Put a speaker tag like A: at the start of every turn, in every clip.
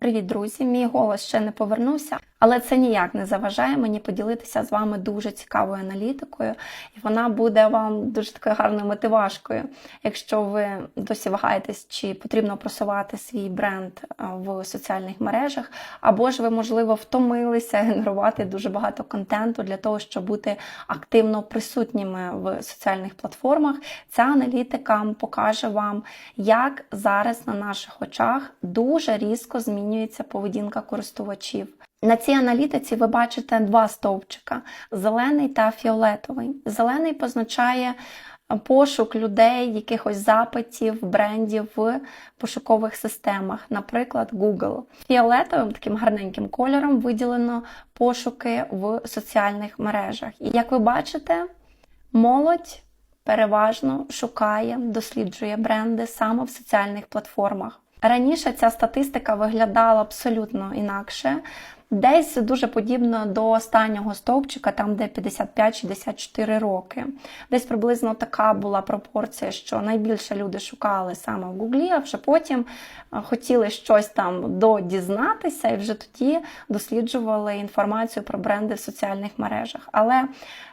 A: Привіт, друзі! Мій голос ще не повернувся, але це ніяк не заважає мені поділитися з вами дуже цікавою аналітикою, і вона буде вам дуже такою гарною мотивашкою, якщо ви досі вагаєтесь, чи потрібно просувати свій бренд е, в соціальних мережах, або ж ви, можливо, втомилися генерувати дуже багато контенту для того, щоб бути активно присутніми в соціальних платформах. Ця аналітика покаже вам, як зараз на наших очах дуже різко змінюється поведінка користувачів. На цій аналітиці ви бачите два стовпчика: зелений та фіолетовий. Зелений позначає пошук людей, якихось запитів, брендів в пошукових системах, наприклад, Google. Фіолетовим таким гарненьким кольором виділено пошуки в соціальних мережах. І як ви бачите, молодь переважно шукає, досліджує бренди саме в соціальних платформах. Раніше ця статистика виглядала абсолютно інакше. Десь дуже подібно до останнього стовпчика, там де 55-64 роки. Десь приблизно така була пропорція, що найбільше люди шукали саме в Гуглі, а вже потім е, хотіли щось там додізнатися, і вже тоді досліджували інформацію про бренди в соціальних мережах. Але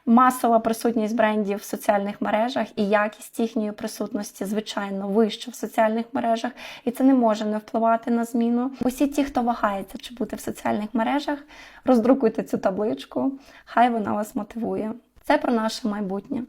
A: масова присутність брендів в соціальних мережах і якість їхньої присутності, звичайно, вища в соціальних мережах, і це не може не впливати на зміну. Усі ті, хто вагається, чи бути в соціальних мережах, роздрукуйте цю табличку, хай вона вас мотивує. Це про наше майбутнє.